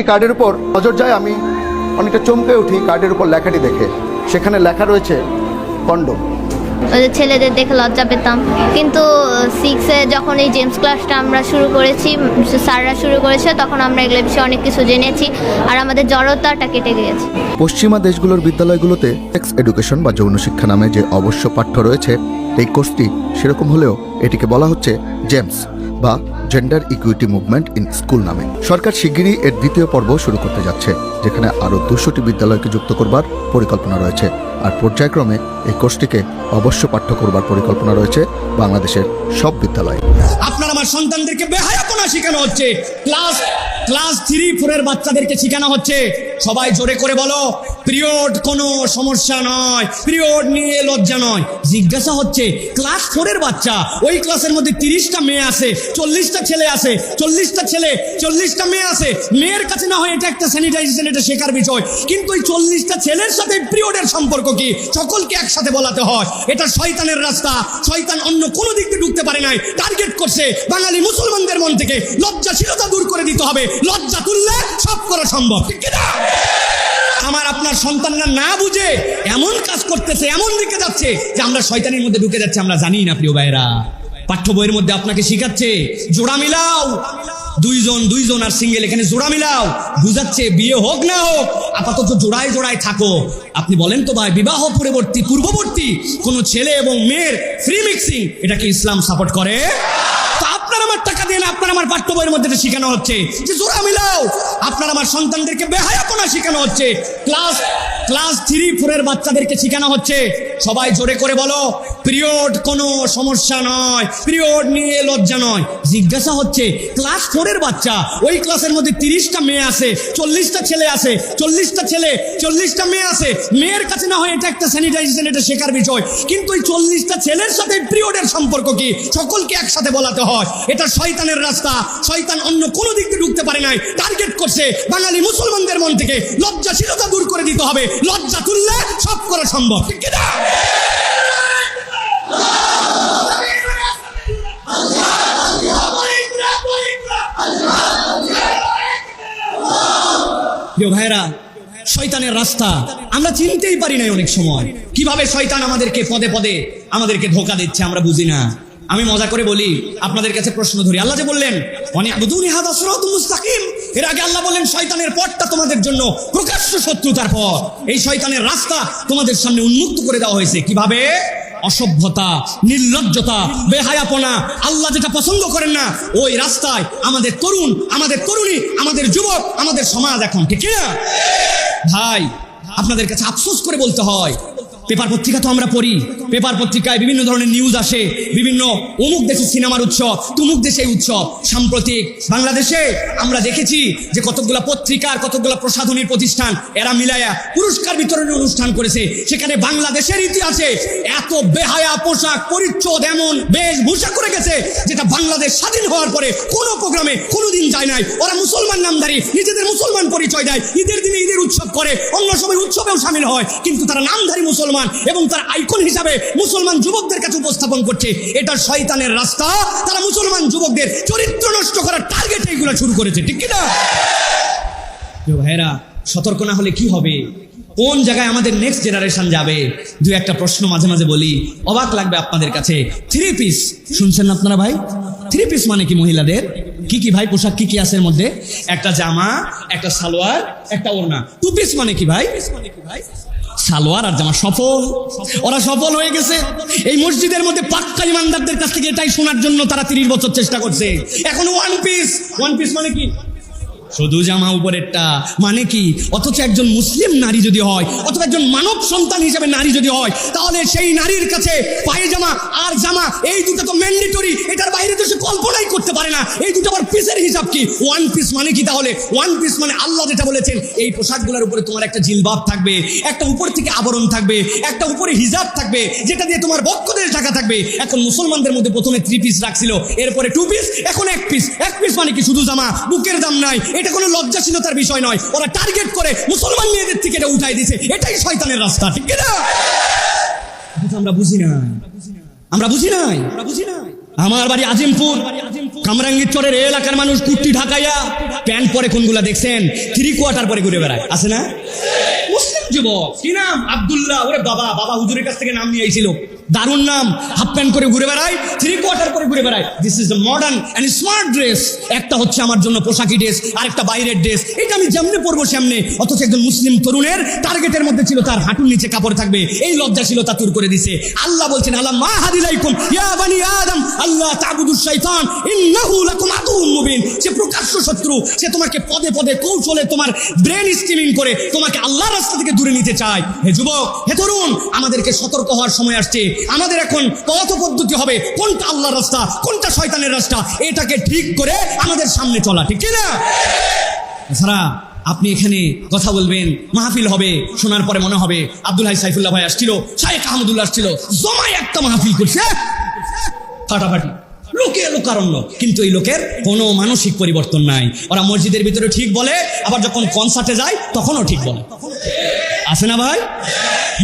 একটি কার্ডের উপর নজর যায় আমি অনেকটা চমকে উঠি কার্ডের উপর লেখাটি দেখে। সেখানে লেখা রয়েছে কন্ডম ওই ছেলেদের দেখে লজ্জা পেতাম। কিন্তু সিক্সে যখন এই জেমস ক্লাসটা আমরা শুরু করেছি স্যাররা শুরু করেছে তখন আমরা এগুলো বিষয়ে অনেক কিছু জেনেছি আর আমাদের জড়তাটা কেটে গিয়েছে। পশ্চিমা দেশগুলোর বিদ্যালয়গুলোতে সেক্স এডুকেশন বা যৌন শিক্ষা নামে যে অবশ্য পাঠ্য রয়েছে এই কোর্সটি সেরকম হলেও এটিকে বলা হচ্ছে জেমস বা gender equity movement in school নামে। সরকার শিগগিরই এর দ্বিতীয় পর্ব শুরু করতে যাচ্ছে, যেখানে আরও দুশোটি বিদ্যালয়কে যুক্ত করবার পরিকল্পনা রয়েছে। আর পর্যায়ক্রমে এই কোর্সটিকে অবশ্য পাঠ্য করবার পরিকল্পনা রয়েছে বাংলাদেশের সব বিদ্যালয়ে। আপনার আমার সন্তানদেরকে বেহায়াপনা শেখানো হচ্ছে। ক্লাস ক্লাস থ্রি, ফোরের বাচ্চাদেরকে শেখানো হচ্ছে। সবাই জোরে করে বলো, পিরিয়ড কোনো সমস্যা নয়, পিরিয়ড নিয়ে লজ্জা নয়। জিজ্ঞাসা হচ্ছে, ক্লাস ফোরের বাচ্চা, ওই ক্লাসের মধ্যে তিরিশটা মেয়ে আছে, চল্লিশটা ছেলে আছে, চল্লিশটা ছেলে, চল্লিশটা মেয়ে আছে। মেয়ের কাছে না হয় এটা একটা স্যানিটাইজেশন এটা শেখার বিষয়। কিন্তু ওই চল্লিশটা ছেলের সাথে পিরিয়ডের সম্পর্ক কি? সকলকে একসাথে বলাতে হয়। এটা শয়তানের রাস্তা। শয়তান অন্য কোনো দিক দিয়ে ঢুকতে পারে নাই। টার্গেট করছে বাঙালি মুসলমানদের মন থেকে। লজ্জাশীলতা দূর করে দিতে হবে। লজ্জা তুললে সব করা সম্ভব। আমার আপনার সন্তানরা না বুঝে এমন কাজ করতেছে, এমন দিকে যাচ্ছে যে আমরা শয়তানের মধ্যে ঢুকে যাচ্ছে, আমরা জানি না, প্রিয় ভাইরা পাঠ্য বইয়ের মধ্যে আপনাকে শিখাচ্ছে, জোড়া মিলাও। দুইজন দুইজন আর সিঙ্গেল এখানে জোড়া মিলাও। বুঝাচ্ছে, বিয়ে হোক না হোক, আপাতত জোড়ায় জোড়ায় থাকো। আপনি বলেন তো ভাই, বিবাহ পূর্ববর্তী পূর্ববর্তী, কোন ছেলে এবং মেয়ের ফ্রি মিক্সিং এটাকে ইসলাম সাপোর্ট করে? আপনার আমার টাকা দিয়ে আপনার আমার পাঠ্য বইয়ের মধ্যে হচ্ছে। যে জোড়া মিলাও, আপনার আমার সন্তানদেরকে শেখানো হচ্ছে। ক্লাস ক্লাস থ্রি ফোরের বাচ্চাদেরকে শেখানো হচ্ছে। সবাই জোরে করে বলো, পিরিয়ড কোনো সমস্যা নয়, পিরিয়ড নিয়ে লজ্জা নয়। জিজ্ঞাসা হচ্ছে, ক্লাস ফোরের বাচ্চা, ওই ক্লাসের মধ্যে তিরিশটা মেয়ে আছে, চল্লিশটা ছেলে আছে, চল্লিশটা ছেলে, চল্লিশটা মেয়ে আছে। মেয়ের কাছে না হয় এটা একটা স্যানিটাইজেশন এটা শেখার বিষয়। কিন্তু ওই চল্লিশটা ছেলের সাথে পিরিয়ডের সম্পর্ক কি? সকলকে একসাথে বলাতে হয়। এটা শয়তানের রাস্তা। শয়তান অন্য কোনো দিক দিয়ে ঢুকতে পারে নাই। টার্গেট করছে বাঙালি মুসলমানদের মন থেকে। লজ্জাশীলতা দূর করে দিতে হবে। লজ্জা তুললে সব করা সম্ভব। ঠিক ভাইরা, শয়তানের রাস্তা। আমরা চিনতেই অনেক সময়। কীভাবে শয়তান আমাদেরকে পদে পদে আমাদেরকে ধোকা দিচ্ছে আমরা আমি মজা করে বলি, আপনাদের কাছে প্রশ্ন ধরি। আল্লাহ যে বললেন অনেক মুস্তাকিম। এর আগে আল্লাহ বললেন, শয়তানের পথটা তোমাদের জন্য প্রকাশ্য শত্রুতার পথ। এই শয়তানের রাস্তা তোমাদের সামনে উন্মুক্ত করে দেওয়া হয়েছে। কীভাবে? অসভ্যতা, নির্লজ্জতা, বেহায়াপনা। আল্লাহ যেটা পছন্দ করেন না, ওই রাস্তায় আমাদের তরুণ, আমাদের তরুণী, আমাদের যুবক, আমাদের সমাজ এখন, ঠিক না ভাই, আপনাদের কাছে আফসোস করে বলতে হয়, পেপার পত্রিকা তো আমরা পড়ি। পেপার পত্রিকায় বিভিন্ন ধরনের নিউজ আসে, বিভিন্ন অমুক দেশে সিনেমার উৎসব, তুমুক দেশে উৎসব। সাম্প্রতিক বাংলাদেশে আমরা দেখেছি যে কতগুলা পত্রিকার কতগুলা প্রসাধনীর প্রতিষ্ঠান, এরা মিলায়া পুরস্কার বিতরণের অনুষ্ঠান করেছে। সেখানে বাংলাদেশের ইতিহাসে এত বেহায়া পোশাক, পরিচ্ছদ এমন বেশভূষা করে গেছে, যেটা বাংলাদেশ স্বাধীন হওয়ার পরে কোনো প্রোগ্রামে কোনোদিন যায় নাই। ওরা মুসলমান নামধারী, নিজেদের মুসলমান পরিচয় দেয়। ঈদের দিনে ঈদের উৎসব করে, অন্য সময় উৎসবেও সামিল হয়। কিন্তু তারা নামধারী মুসলমান এবং তার আইকন হিসাবে মুসলমান যুবকদের কাছে উপস্থাপন করছে। এটা শয়তানের রাস্তা। তারা মুসলমান যুবকদের চরিত্র নষ্ট করার টার্গেট এইগুলো শুরু করেছে। ঠিক কিনা? ভাইরা সতর্ক না হলে কি হবে? কোন জায়গায় আমাদের নেক্সট জেনারেশন যাবে? দু একটা প্রশ্ন মাঝে মাঝে বলি। অবাক লাগবে আপনাদের কাছে। থ্রি পিস শুনছেন না আপনারা ভাই? থ্রি পিস মানে কি মহিলাদের? কি কি ভাই? পোশাক কি কি আছে এর মধ্যে? একটা জামা, একটা সালোয়ার, একটা ওড়না। টু পিস মানে কি ভাই? সালোয়ার আর জামা সফল। ওরা সফল হয়ে গেছে। এই মসজিদের মধ্যে পাক্কা ইমানদারদের কাছ থেকে এটাই শোনার জন্য তারা তিরিশ বছর চেষ্টা করছে। এখন ওয়ান পিস ওয়ান পিস মানে কি? শুধু জামা উপরেরটা। মানে কি? অথচ একজন মুসলিম নারী যদি হয়, অথবা একজন মানব সন্তান হিসেবে নারী যদি হয়, তাহলে সেই নারীর কাছে পায়জামা আর জামা, এই দুটো তো ম্যান্ডেটরি এটার বাইরে তো সে কল্পনাই করতে পারে না। এই দুটো আবার পিসের হিসাব কি? ওয়ান পিস মানে কি তাহলে? ওয়ান পিস মানে আল্লাহ যেটা বলেছেন, এই পোশাকগুলোর উপরে তোমার একটা জিলবাব থাকবে, একটা উপর থেকে আবরণ থাকবে, একটা উপরে হিজাব থাকবে, যেটা দিয়ে তোমার বক্ষদের ঢাকা থাকবে। এখন মুসলমানদের মধ্যে প্রথমে থ্রি পিস রাখছিল, এরপরে টু পিস এখন এক পিস এক পিস মানে কি? শুধু জামা, বুকের দাম নাই এটা কোনো লজ্জাশীলতার বিষয় নয়। ওরা টার্গেট করে মুসলমান মেয়েদের থেকে এটা উঠাই দিছে এটাই শয়তানের রাস্তা, ঠিক না আমরা বুঝি না আমরা বুঝি নাই। আমরা বুঝি নাই। আমার বাড়ি আজিমপুর। কামরাঙ্গীর চরের এই এলাকার মানুষ কুর্তি ঢাকাইয়া প্যান্ট পরে কোনগুলা দেখছেন? থ্রি কোয়ার্টার পরে ঘুরে বেড়ায়। আছে না? মুসলিম যুবক। কি নাম? আব্দুল্লাহ। ওরে বাবা বাবা হুজুরের কাছ থেকে নাম নিয়ে দারুণ নাম, হাফ প্যান্ট করে ঘুরে বেড়ায় থ্রি কোয়ার্টার করে ঘুরে বেড়ায় this is modern and smart dress একটা হচ্ছে আমার জন্য পোশাকি ড্রেস আর একটা বাইরের ড্রেস এটা আমি যেমনি পরবো সামনে। অথচ একজন মুসলিম তরুণের টার্গেটের মধ্যে ছিল তার হাঁটুর নিচে কাপড় থাকবে। এই লজ্জাশীলতা তুর করে দিছে। আল্লাহ বলছেন আল্লাহ মা হাদিলাইকুম? ইয়া বানি আদম আল্লাহ তাবুদুশ শাইতান, ইন্নাহু লাকুম আদুউম মুবিন। সে প্রকাশ্য শত্রু, সে তোমাকে পদে পদে কৌশলে তোমার ব্রেন স্কিমিং করে তোমাকে আল্লাহর রাস্তা থেকে দূরে নিতে চায়। হে যুবক, হে তরুণ, আমাদেরকে সতর্ক হওয়ার সময় আসছে। আমাদের এখন পথ পদ্ধতি হবে, কোনটা আল্লাহর রাস্তা, কোনটা শয়তানের রাস্তা, এটাকে ঠিক করে আমাদের সামনে চলা, ঠিক না এছাড়া আপনি এখানে কথা বলবেন, মাহফিল হবে, শোনার পরে মনে হবে, আব্দুল হাই সাইফুল্লাহ ভাই আসছিল শাহেখ আহমদুল্লাহ আসছিল, জমায় একটা মাহফিল করছে। ফাটাফাটি। লোকে লোকারণ্য, কিন্তু এই লোকের কোনো মানসিক পরিবর্তন নাই। ওরা মসজিদের ভিতরে ঠিক বলে, আবার যখন কনসার্টে যায়, তখনও ঠিক বলে। আসে না ভাই?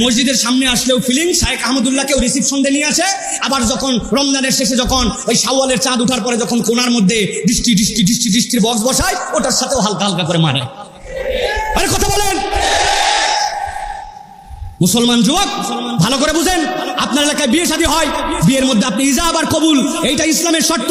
মসজিদের সামনে আসলেও ফিলিং শাহেখ আহমদুল্লাহকেও রিসিপশন দিয়ে নিয়ে আসে। আবার যখন রমজানের শেষে যখন ওই সাওয়ালের চাঁদ উঠার পরে যখন কোনার মধ্যে দৃষ্টি দৃষ্টি দৃষ্টি, দৃষ্টির বক্স বসায়, ওটার সাথেও হালকা হালকা করে মারে। আরে কথা বলেন! মুসলমান যুবক, ভালো করে বুঝেন, আপনার এলাকায় বিয়ে শাদী হয়, বিয়ের মধ্যে আপনি ইজা আবার কবুল, এইটা ইসলামের শর্ত।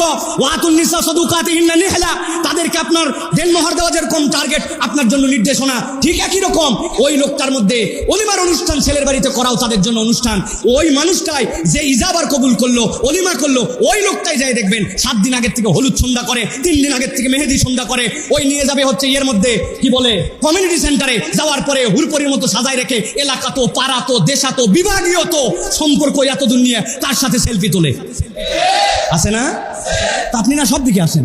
নিহেলা, তাদেরকে আপনার দেনমোহর দেওয়া যেরকম টার্গেট আপনার জন্য নির্দেশনা, ঠিক একই রকম। ওই লোকটার মধ্যে অলিমার অনুষ্ঠান ছেলের বাড়িতে করাও তাদের জন্য অনুষ্ঠান। ওই মানুষটাই যে ইজাবার কবুল করল, অলিমা করল, ওই লোকটাই যাই দেখবেন, সাত দিন আগের থেকে হলুদ সন্ধ্যা করে, তিন দিন আগের থেকে মেহেদি সন্ধ্যা করে, ওই নিয়ে যাবে হচ্ছে ইয়ের মধ্যে, কি বলে কমিউনিটি সেন্টারে যাওয়ার পরে হুরপরির মতো সাজায় রেখে এলাকা তো পাড়া দেশাতো বিভাগীয় তো সম্পর্ক এতদূর নিয়ে তার সাথে সেলফি তোলে। আছে না? তা আপনি না সব দিকে আসেন